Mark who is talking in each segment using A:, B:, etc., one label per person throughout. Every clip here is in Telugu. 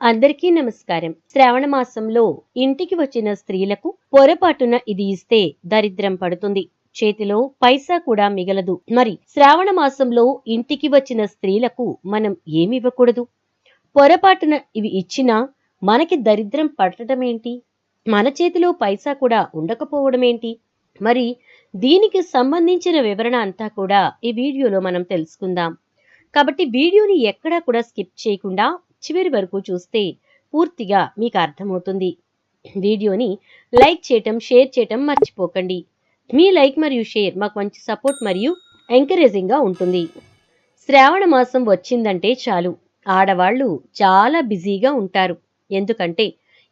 A: అందరికీ నమస్కారం. శ్రావణ మాసంలో ఇంటికి వచ్చిన స్త్రీలకు పొరపాటున ఇది ఇస్తే దరిద్రం పడుతుంది. చేతిలో పైసా కూడా మిగలదు. మరి శ్రావణ మాసంలో ఇంటికి వచ్చిన స్త్రీలకు మనం ఏమి ఇవ్వకూడదు పొరపాటున ఇవి ఇచ్చినా మనకి దరిద్రం పడటం ఏంటి మన చేతిలో పైసా కూడా ఉండకపోవడం ఏంటి మరి దీనికి సంబంధించిన వివరణ అంతా కూడా ఈ వీడియోలో మనం తెలుసుకుందాం. కాబట్టి వీడియోని ఎక్కడా కూడా స్కిప్ చేయకుండా చివరి వరకు చూస్తే పూర్తిగా మీకు అర్థమవుతుంది. వీడియోని లైక్ చేయటం షేర్ చేయటం మర్చిపోకండి. మీ లైక్ మరియు షేర్ మాకు మంచి సపోర్ట్ మరియు ఎంకరేజింగ్గా ఉంటుంది. శ్రావణ మాసం వచ్చిందంటే చాలు. ఆడవాళ్ళు చాలా బిజీగా ఉంటారు. ఎందుకంటే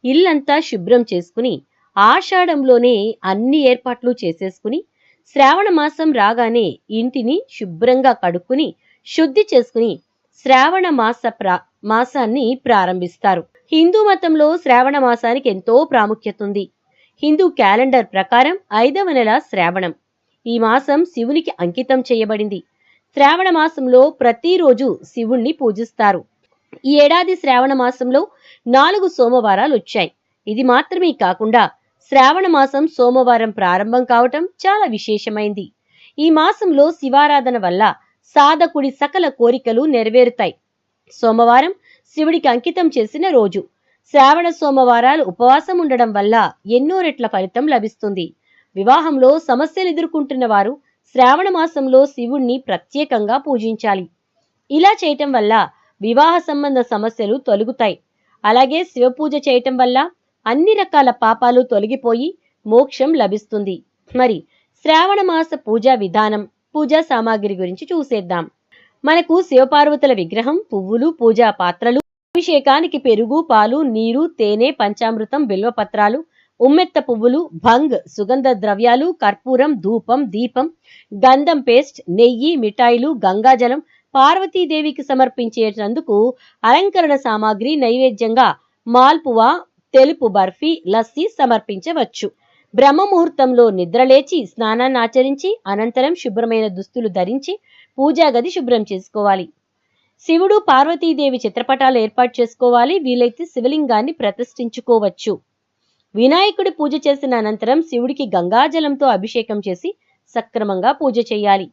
A: ఇల్లంతా శుభ్రం చేసుకుని ఆషాఢంలోనే అన్ని ఏర్పాట్లు చేసేసుకుని శ్రావణ మాసం రాగానే ఇంటిని శుభ్రంగా కడుక్కుని శుద్ధి చేసుకుని శ్రావణ మాస ప్రా మాసాన్ని ప్రారంభిస్తారు. హిందూ మతంలో శ్రావణ మాసానికి ఎంతో ప్రాముఖ్యత ఉంది హిందూ క్యాలెండర్ ప్రకారం ఐదవ నెల శ్రావణం. ఈ మాసం శివునికి అంకితం చేయబడింది. శ్రావణ మాసంలో ప్రతిరోజు శివుణ్ణి పూజిస్తారు. ఈ ఏడాది శ్రావణ మాసంలో నాలుగు సోమవారాలు వచ్చాయి. ఇది మాత్రమే కాకుండా శ్రావణ మాసం సోమవారం ప్రారంభం కావటం చాలా విశేషమైంది. ఈ మాసంలో శివారాధన వల్ల సాధకుడి సకల కోరికలు నెరవేరుతాయి. సోమవారం శివుడికి అంకితం చేసిన రోజు. శ్రావణ సోమవారాలు ఉపవాసం ఉండడం వల్ల ఎన్నో రెట్ల ఫలితం లభిస్తుంది. వివాహంలో సమస్యలు ఎదుర్కొంటున్న వారు శ్రావణ మాసంలో శివుణ్ణి ప్రత్యేకంగా పూజించాలి. ఇలా చేయటం వల్ల వివాహ సంబంధ సమస్యలు తొలగుతాయి. అలాగే శివ పూజ చేయటం వల్ల అన్ని రకాల పాపాలు తొలగిపోయి మోక్షం లభిస్తుంది. మరి శ్రావణ మాస పూజా విధానం పూజా సామాగ్రి గురించి చూసేద్దాం. మనకు శివపార్వతుల విగ్రహం పువ్వులు పూజా పాత్రలు అభిషేకానికి పెరుగు పాలు నీరు తేనె పంచామృతం బిల్వపత్రాలు ఉమ్మెత్త పువ్వులు భంగ్ సుగంధ ద్రవ్యాలు కర్పూరం ధూపం దీపం గంధం పేస్ట్ నెయ్యి మిఠాయిలు గంగాజలం పార్వతీదేవికి సమర్పించేటందుకు అలంకరణ సామాగ్రి నైవేద్యంగా మాల్పువా తెలుపు బర్ఫీ లస్సీ సమర్పించవచ్చు. బ్రహ్మ ముహూర్తంలో నిద్రలేచి స్నానాన్ని ఆచరించి అనంతరం శుభ్రమైన దుస్తులు ధరించి పూజా గది శుభ్రం చేసుకోవాలి. శివుడు పార్వతీదేవి చిత్రపటాలు ఏర్పాటు చేసుకోవాలి. వీలైతే శివలింగాన్ని ప్రతిష్ఠించుకోవచ్చు. వినాయకుడి పూజ చేసిన అనంతరం శివుడికి గంగాజలంతో అభిషేకం చేసి సక్రమంగా పూజ చేయాలి.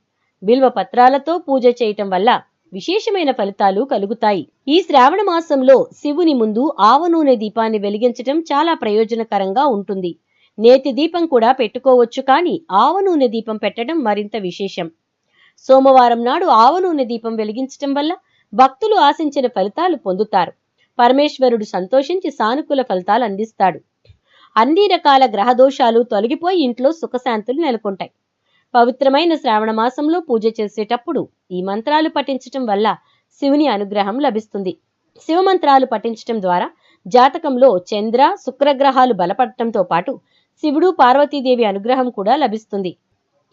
A: బిల్వ పత్రాలతో పూజ చేయటం వల్ల విశేషమైన ఫలితాలు కలుగుతాయి. ఈ శ్రావణ మాసంలో శివుని ముందు ఆవ నూనె దీపాన్ని వెలిగించటం చాలా ప్రయోజనకరంగా ఉంటుంది. నేతి దీపం కూడా పెట్టుకోవచ్చు కానీ ఆవ నూనె దీపం పెట్టడం మరింత విశేషం. సోమవారం నాడు ఆవ నూనె దీపం వెలిగించటం వల్ల భక్తులు ఆశించిన ఫలితాలు పొందుతారు. పరమేశ్వరుడు సంతోషించి సానుకూల ఫలితాలు అందిస్తాడు. అన్ని రకాల గ్రహదోషాలు తొలగిపోయి ఇంట్లో సుఖశాంతులు నెలకొంటాయి. పవిత్రమైన శ్రావణ మాసంలో పూజ చేసేటప్పుడు ఈ మంత్రాలు పఠించటం వల్ల శివుని అనుగ్రహం లభిస్తుంది. శివ మంత్రాలు పఠించటం ద్వారా జాతకంలో చంద్ర శుక్రగ్రహాలు బలపడటంతో పాటు శివుడు పార్వతీదేవి అనుగ్రహం కూడా లభిస్తుంది.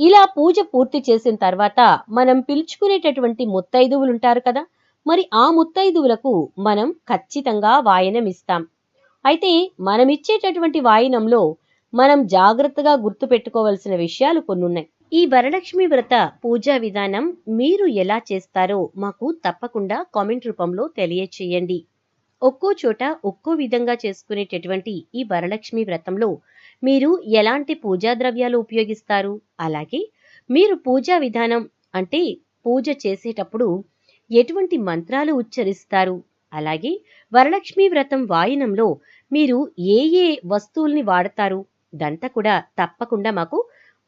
A: ఇలా పూజ పూర్తి చేసిన తర్వాత మనం పిలుచుకునేటటువంటి ముత్తైదువులు ఉంటారు కదా? మరి ఆ ముత్తైదువులకు మనం ఖచ్చితంగా వాయనం ఇస్తాం అయితే మనం ఇచ్చేటటువంటి వాయినంలో మనం జాగ్రత్తగా గుర్తు పెట్టుకోవాల్సిన విషయాలు కొన్ని ఉన్నాయి ఈ వరలక్ష్మి వ్రత పూజా విధానం మీరు ఎలా చేస్తారో మాకు తప్పకుండా కామెంట్ రూపంలో తెలియచేయండి. ఒక్కో చోట ఒక్కో విధంగా చేసుకునేటటువంటి ఈ వరలక్ష్మి వ్రతంలో మీరు ఎలాంటి పూజా ద్రవ్యాలు ఉపయోగిస్తారు? అలాగే మీరు పూజా విధానం అంటే పూజ చేసేటప్పుడు ఎటువంటి మంత్రాలు ఉచ్చరిస్తారు? అలాగే వరలక్ష్మి వ్రతం వాయినంలో మీరు ఏ ఏ వస్తువుల్ని వాడతారు? ఇదంతా కూడా తప్పకుండా మాకు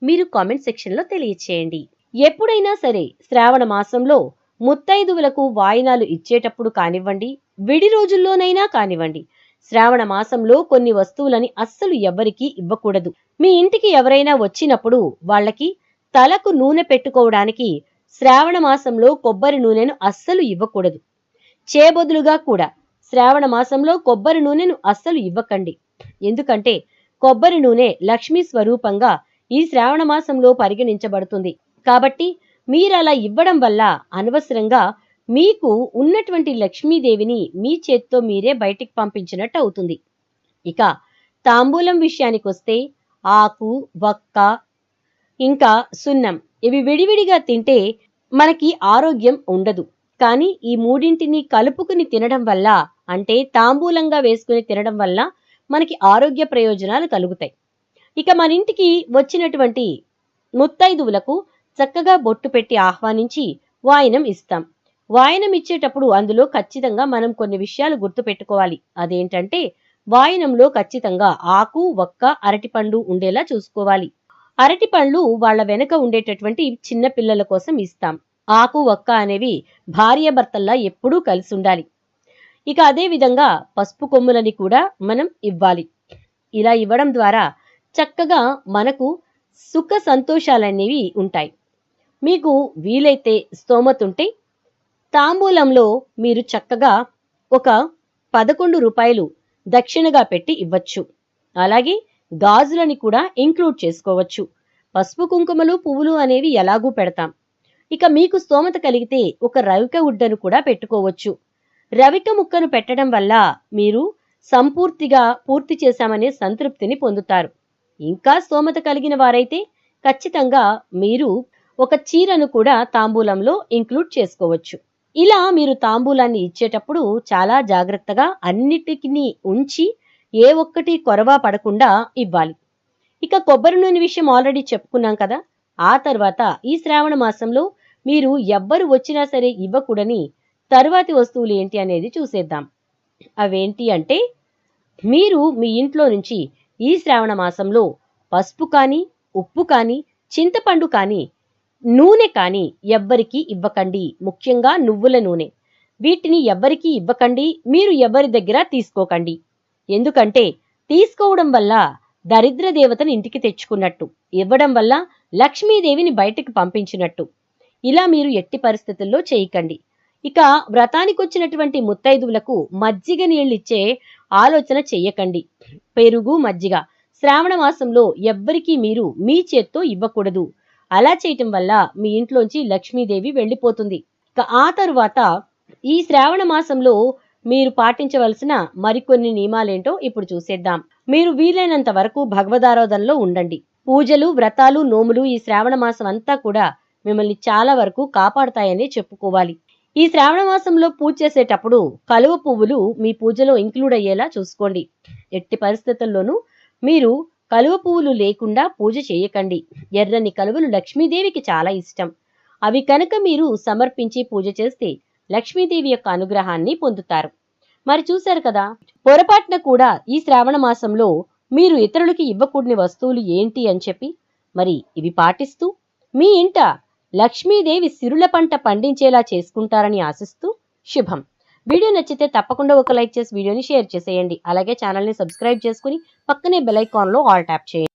A: మీరు కామెంట్ సెక్షన్లో తెలియచేయండి. ఎప్పుడైనా సరే శ్రావణ మాసంలో ముత్తైదువులకు వాయినాలు ఇచ్చేటప్పుడు కానివ్వండి విడి రోజుల్లోనైనా కానివ్వండి శ్రావణ మాసంలో కొన్ని వస్తువులని అస్సలు ఎవ్వరికీ ఇవ్వకూడదు. మీ ఇంటికి ఎవరైనా వచ్చినప్పుడు వాళ్ళకి తలకు నూనె పెట్టుకోవడానికి శ్రావణ మాసంలో కొబ్బరి నూనెను అస్సలు ఇవ్వకూడదు. చేబదులుగా కూడా శ్రావణ మాసంలో కొబ్బరి నూనెను అస్సలు ఇవ్వకండి. ఎందుకంటే కొబ్బరి నూనె లక్ష్మీ స్వరూపంగా ఈ శ్రావణ మాసంలో పరిగణించబడుతుంది. కాబట్టి మీరు అలా ఇవ్వడం వల్ల అనవసరంగా మీకు ఉన్నటువంటి లక్ష్మీదేవిని మీ చేత్తో మీరే బయటికి పంపించినట్టు అవుతుంది. ఇక తాంబూలం విషయానికి వస్తే ఆకు వక్క ఇంకా సున్నం ఇవి విడివిడిగా తింటే మనకి ఆరోగ్యం ఉండదు. కానీ ఈ మూడింటిని కలుపుకుని తినడం వల్ల అంటే తాంబూలంగా వేసుకుని తినడం వల్ల మనకి ఆరోగ్య ప్రయోజనాలు కలుగుతాయి. ఇక మన ఇంటికి వచ్చినటువంటి ముత్తైదువులకు చక్కగా బొట్టు పెట్టి ఆహ్వానించి వాయనం ఇస్తాం. వాయనం ఇచ్చేటప్పుడు అందులో ఖచ్చితంగా మనం కొన్ని విషయాలు గుర్తుపెట్టుకోవాలి. అదేంటంటే వాయనంలో ఖచ్చితంగా ఆకు వక్క అరటిపండు ఉండేలా చూసుకోవాలి. అరటిపండ్లు వాళ్ళ వెనక ఉండేటటువంటి చిన్న పిల్లల కోసం ఇస్తాం. ఆకు వక్క అనేవి భార్యాభర్తల్లా ఎప్పుడూ కలిసి ఉండాలి ఇక అదే విధంగా పసుపు కొమ్ములని కూడా మనం ఇవ్వాలి. ఇలా ఇవ్వడం ద్వారా చక్కగా మనకు సుఖ సంతోషాలనేవి ఉంటాయి. మీకు వీలైతే స్తోమతుంటే తాంబూలంలో మీరు చక్కగా ఒక పదకొండు రూపాయలు దక్షిణగా పెట్టి ఇవ్వచ్చు. అలాగే గాజులని కూడా ఇంక్లూడ్ చేసుకోవచ్చు. పసుపు కుంకుమలు పువ్వులు అనేవి ఎలాగూ పెడతాం. ఇక మీకు స్తోమత కలిగితే ఒక రవిక ఉడ్డను కూడా పెట్టుకోవచ్చు. రవిక ముక్కను పెట్టడం వల్ల మీరు సంపూర్తిగా పూర్తి చేశామనే సంతృప్తిని పొందుతారు. ఇంకా స్తోమత కలిగిన వారైతే ఖచ్చితంగా మీరు ఒక చీరను కూడా తాంబూలంలో ఇంక్లూడ్ చేసుకోవచ్చు. ఇలా మీరు తాంబూలాన్ని ఇచ్చేటప్పుడు చాలా జాగ్రత్తగా అన్నిటిని ఉంచి ఏ ఒక్కటి కొరవా పడకుండా ఇవ్వాలి. ఇక కొబ్బరి నూనె విషయం ఆల్రెడీ చెప్పుకున్నాం కదా ఆ తర్వాత ఈ శ్రావణ మాసంలో మీరు ఎవ్వరు వచ్చినా సరే ఇవ్వకూడని తర్వాతి వస్తువులు ఏంటి అనేది చూసేద్దాం. అవేంటి అంటే మీరు మీ ఇంట్లో నుంచి ఈ శ్రావణ మాసంలో పసుపు కానీ ఉప్పు కానీ చింతపండు కానీ నూనె కానీ ఎవ్వరికీ ఇవ్వకండి. ముఖ్యంగా నువ్వుల నూనె. వీటిని ఎవ్వరికీ ఇవ్వకండి. మీరు ఎవరి దగ్గర తీసుకోకండి. ఎందుకంటే తీసుకోవడం వల్ల దరిద్ర దేవతను ఇంటికి తెచ్చుకున్నట్టు ఇవ్వడం వల్ల లక్ష్మీదేవిని బయటికి పంపించినట్టు. ఇలా మీరు ఎట్టి పరిస్థితుల్లో చేయకండి. ఇక వ్రతానికి వచ్చినటువంటి ముత్తైదువులకు మజ్జిగ నీళ్ళిచ్చే ఆలోచన చెయ్యకండి. పెరుగు మజ్జిగ. శ్రావణ మాసంలో ఎవ్వరికీ మీరు మీ చేత్తో ఇవ్వకూడదు. అలా చేయటం వల్ల మీ ఇంట్లోంచి లక్ష్మీదేవి వెళ్ళిపోతుంది. ఇక ఆ తరువాత ఈ శ్రావణ మాసంలో మీరు పాటించవలసిన మరికొన్ని నియమాలేంటో ఇప్పుడు చూసేద్దాం. మీరు వీలైనంత వరకు భగవదారాధనలో ఉండండి. పూజలు వ్రతాలు నోములు ఈ శ్రావణ మాసం అంతా కూడా మిమ్మల్ని చాలా వరకు కాపాడతాయని చెప్పుకోవాలి. ఈ శ్రావణ మాసంలో పూజ చేసేటప్పుడు కలువ పువ్వులు మీ పూజలో ఇంక్లూడ్ అయ్యేలా చూసుకోండి. ఎట్టి పరిస్థితుల్లోనూ మీరు కలువ పువ్వులు లేకుండా పూజ చేయకండి. ఎర్రని కలువలు లక్ష్మీదేవికి చాలా ఇష్టం. అవి కనుక మీరు సమర్పించి పూజ చేస్తే లక్ష్మీదేవి యొక్క అనుగ్రహాన్ని పొందుతారు. మరి చూశారు కదా పొరపాటున కూడా ఈ శ్రావణ మాసంలో మీరు ఇతరులకి ఇవ్వకూడని వస్తువులు ఏంటి అని చెప్పి? మరి ఇవి పాటిస్తూ మీ ఇంట లక్ష్మీదేవి సిరుల పంట పండించేలా చేసుకుంటారని ఆశిస్తూ శుభం. వీడియో నచ్చితే తప్పకుండా ఒక లైక్ చేసి వీడియోని షేర్ చేసేయండి. అలాగే ఛానల్ని సబ్స్క్రైబ్ చేసుకుని పక్కనే బెల్ ఐకాన్లో ఆల్ ట్యాప్ చేయండి.